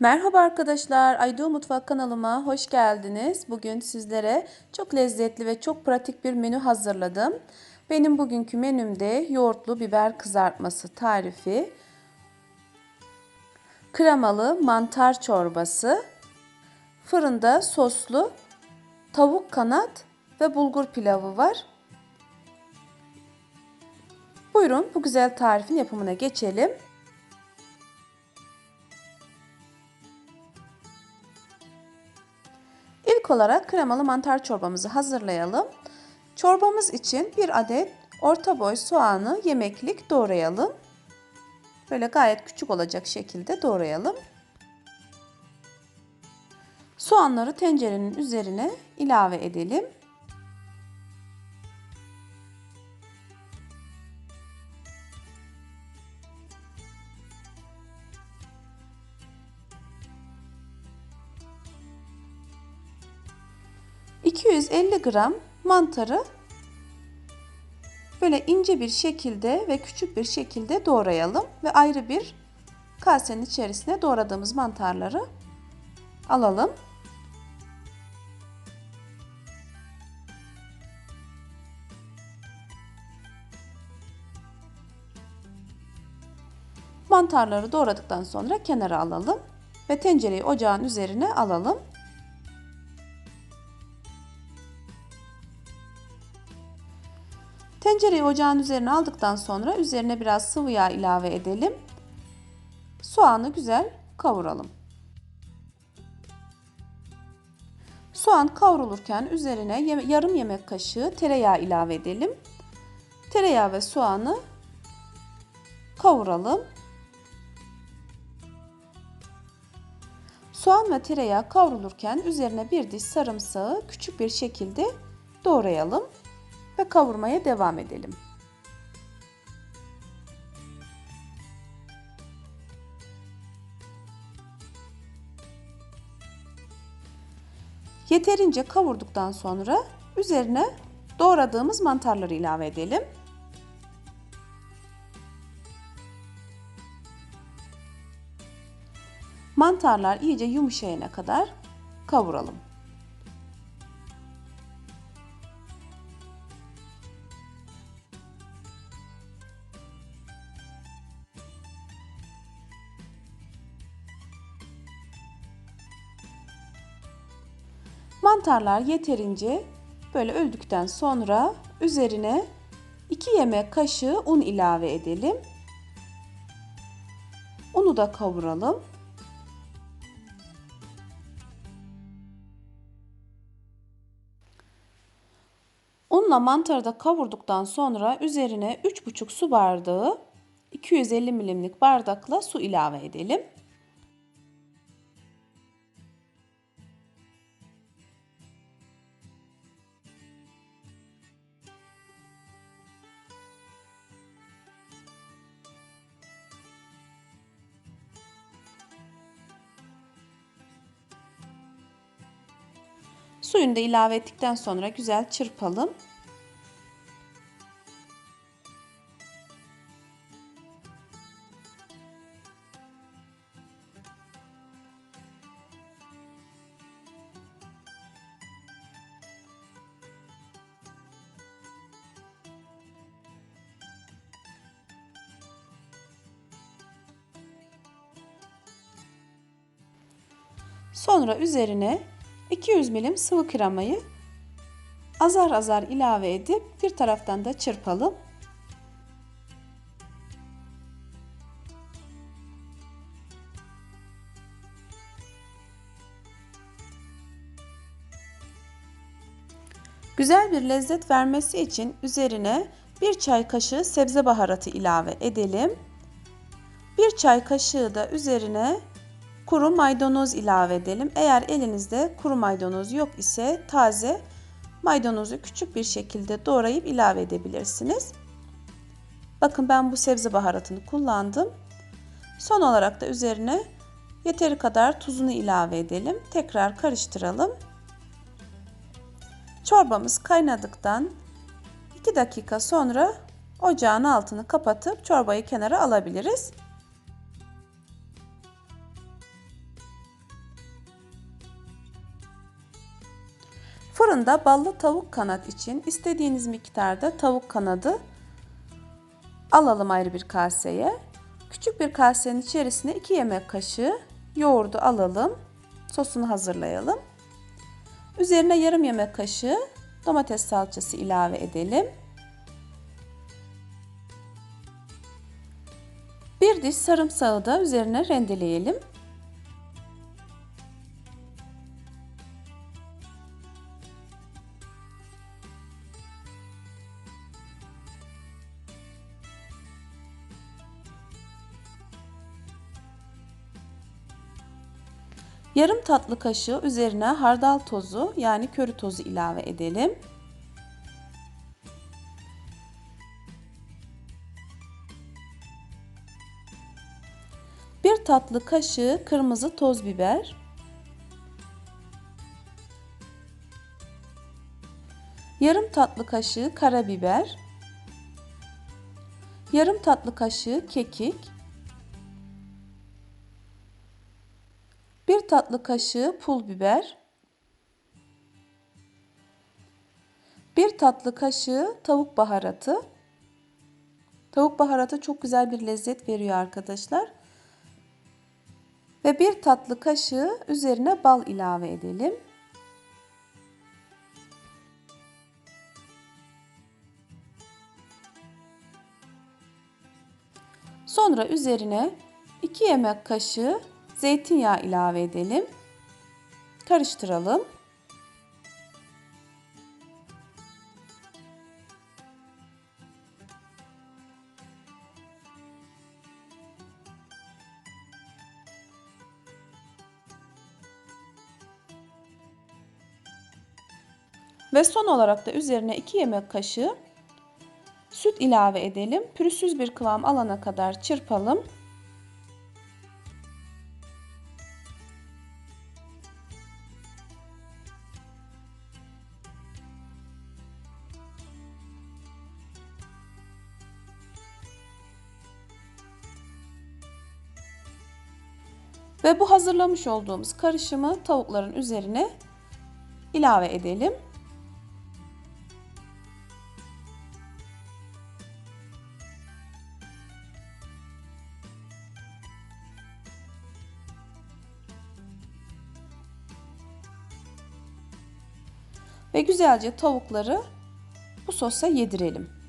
Merhaba arkadaşlar, Aydo Mutfak kanalıma hoş geldiniz. Bugün sizlere çok lezzetli ve çok pratik bir menü hazırladım. Benim bugünkü menümde yoğurtlu biber kızartması tarifi, kremalı mantar çorbası, fırında soslu tavuk kanat ve bulgur pilavı var. Buyurun bu güzel tarifin yapımına geçelim. İlk olarak kremalı mantar çorbamızı hazırlayalım. Çorbamız için bir adet orta boy soğanı yemeklik doğrayalım. Böyle gayet küçük olacak şekilde doğrayalım. Soğanları tencerenin üzerine ilave edelim. ...250 gram mantarı... ...böyle ince bir şekilde ve küçük bir şekilde doğrayalım... ...ve ayrı bir kasenin içerisine doğradığımız mantarları alalım. Mantarları doğradıktan sonra kenara alalım ve tencereyi ocağın üzerine alalım. Tencereyi ocağın üzerine aldıktan sonra üzerine biraz sıvı yağ ilave edelim. Soğanı güzel kavuralım. Soğan kavrulurken üzerine yarım yemek kaşığı tereyağı ilave edelim. Tereyağı ve soğanı kavuralım. Soğan ve tereyağı kavrulurken üzerine bir diş sarımsağı küçük bir şekilde doğrayalım ve kavurmaya devam edelim. Yeterince kavurduktan sonra üzerine doğradığımız mantarları ilave edelim. Mantarlar iyice yumuşayana kadar kavuralım. Mantarlar yeterince böyle öldükten sonra üzerine 2 yemek kaşığı un ilave edelim. Unu da kavuralım. Unla mantarı da kavurduktan sonra üzerine 3,5 su bardağı 250 milimlik bardakla su ilave edelim. Suyunu da ilave ettikten sonra güzel çırpalım. Sonra üzerine 200 milim sıvı kremayı azar azar ilave edip bir taraftan da çırpalım. Güzel bir lezzet vermesi için üzerine bir çay kaşığı sebze baharatı ilave edelim. Bir çay kaşığı da üzerine kuru maydanoz ilave edelim. Eğer elinizde kuru maydanoz yok ise taze maydanozu küçük bir şekilde doğrayıp ilave edebilirsiniz. Bakın ben bu sebze baharatını kullandım. Son olarak da üzerine yeteri kadar tuzunu ilave edelim. Tekrar karıştıralım. Çorbamız kaynadıktan 2 dakika sonra ocağın altını kapatıp çorbayı kenara alabiliriz. Fırında ballı tavuk kanat için istediğiniz miktarda tavuk kanadı alalım ayrı bir kaseye. Küçük bir kasenin içerisine 2 yemek kaşığı yoğurdu alalım. Sosunu hazırlayalım. Üzerine yarım yemek kaşığı domates salçası ilave edelim. Bir diş sarımsağı da üzerine rendeleyelim. Yarım tatlı kaşığı üzerine hardal tozu yani köri tozu ilave edelim. Bir tatlı kaşığı kırmızı toz biber. Yarım tatlı kaşığı karabiber. Yarım tatlı kaşığı kekik. Tatlı kaşığı pul biber, 1 tatlı kaşığı tavuk baharatı. Tavuk baharatı çok güzel bir lezzet veriyor arkadaşlar. Ve 1 tatlı kaşığı üzerine bal ilave edelim. Sonra üzerine 2 yemek kaşığı Zeytinyağı ilave edelim. Karıştıralım. Ve son olarak da üzerine 2 yemek kaşığı süt ilave edelim. Pürüzsüz bir kıvam alana kadar çırpalım. Ve bu hazırlamış olduğumuz karışımı tavukların üzerine ilave edelim. Ve güzelce tavukları bu sosa yedirelim.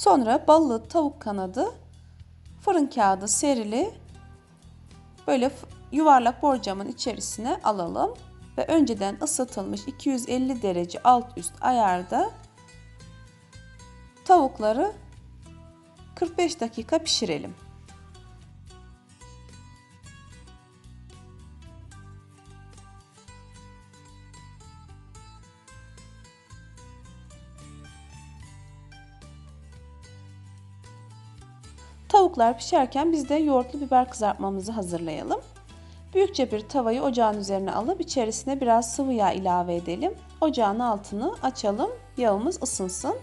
Sonra ballı tavuk kanadı fırın kağıdı serili böyle yuvarlak borcamın içerisine alalım ve önceden ısıtılmış 250 derece alt üst ayarda tavukları 45 dakika pişirelim. Tavuklar pişerken biz de yoğurtlu biber kızartmamızı hazırlayalım. Büyükçe bir tavayı ocağın üzerine alıp içerisine biraz sıvı yağ ilave edelim. Ocağın altını açalım, yağımız ısınsın.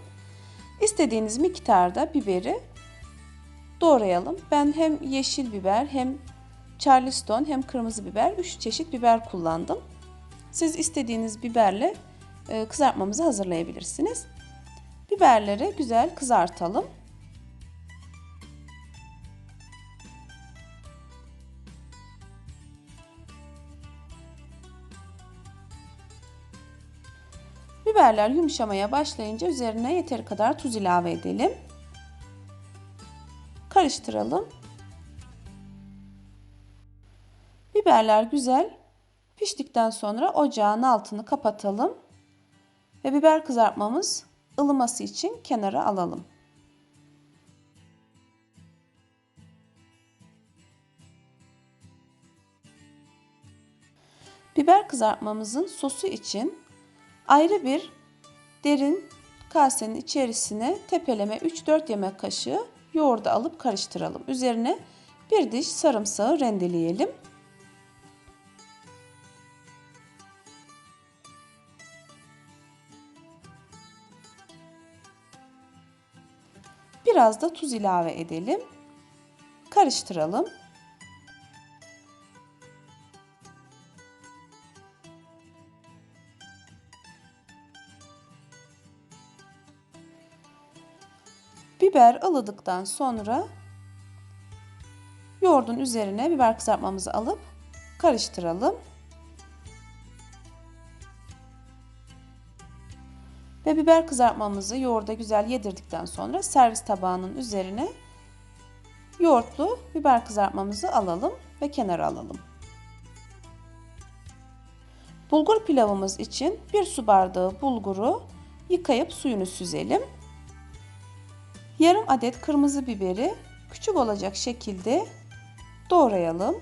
İstediğiniz miktarda biberi doğrayalım. Ben hem yeşil biber hem charleston hem kırmızı biber 3 çeşit biber kullandım. Siz istediğiniz biberle e, kızartmamızı hazırlayabilirsiniz. Biberleri güzel kızartalım. Biberler yumuşamaya başlayınca üzerine yeteri kadar tuz ilave edelim. Karıştıralım. Biberler güzel piştikten sonra ocağın altını kapatalım ve biber kızartmamız ılıması için kenara alalım. Biber kızartmamızın sosu için Ayrı bir derin kasenin içerisine tepeleme 3-4 yemek kaşığı yoğurdu alıp karıştıralım. Üzerine bir diş sarımsağı rendeleyelim. Biraz da tuz ilave edelim. Karıştıralım. Biber ılıdıktan sonra yoğurdun üzerine biber kızartmamızı alıp karıştıralım. Ve biber kızartmamızı yoğurda güzel yedirdikten sonra servis tabağının üzerine yoğurtlu biber kızartmamızı alalım ve kenara alalım. Bulgur pilavımız için bir su bardağı bulguru yıkayıp suyunu süzelim. Yarım adet kırmızı biberi küçük olacak şekilde doğrayalım.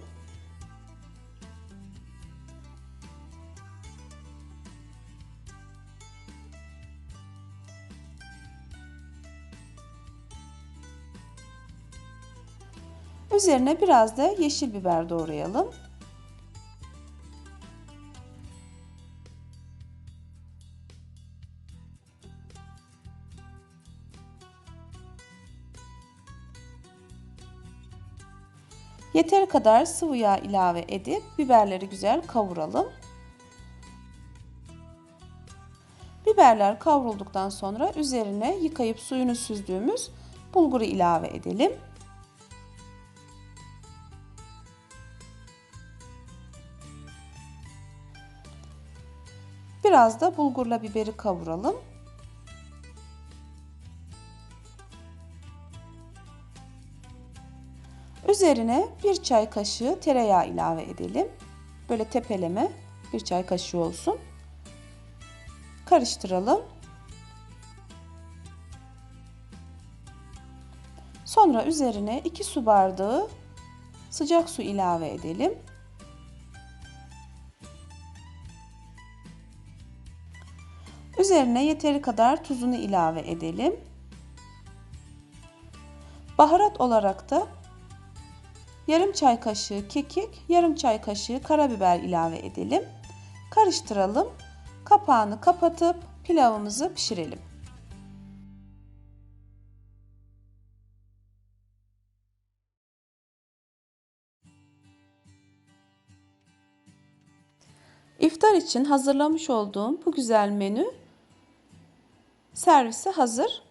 Üzerine biraz da yeşil biber doğrayalım. Yeteri kadar sıvı yağ ilave edip biberleri güzel kavuralım. Biberler kavrulduktan sonra üzerine yıkayıp suyunu süzdüğümüz bulguru ilave edelim. Biraz da bulgurla biberi kavuralım. Üzerine bir çay kaşığı tereyağı ilave edelim. Böyle tepeleme bir çay kaşığı olsun. Karıştıralım. Sonra üzerine 2 su bardağı sıcak su ilave edelim. Üzerine yeteri kadar tuzunu ilave edelim. Baharat olarak da yarım çay kaşığı kekik, yarım çay kaşığı karabiber ilave edelim. Karıştıralım. Kapağını kapatıp pilavımızı pişirelim. İftar için hazırlamış olduğum bu güzel menü servise hazır.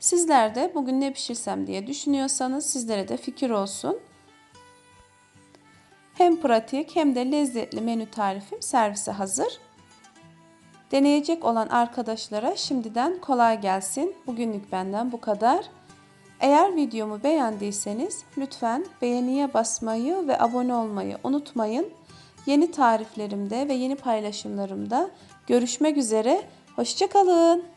Sizler de bugün ne pişirsem diye düşünüyorsanız sizlere de fikir olsun. Hem pratik hem de lezzetli menü tarifim servise hazır. Deneyecek olan arkadaşlara şimdiden kolay gelsin. Bugünlük benden bu kadar. Eğer videomu beğendiyseniz lütfen beğeniye basmayı ve abone olmayı unutmayın. Yeni tariflerimde ve yeni paylaşımlarımda görüşmek üzere. Hoşçakalın.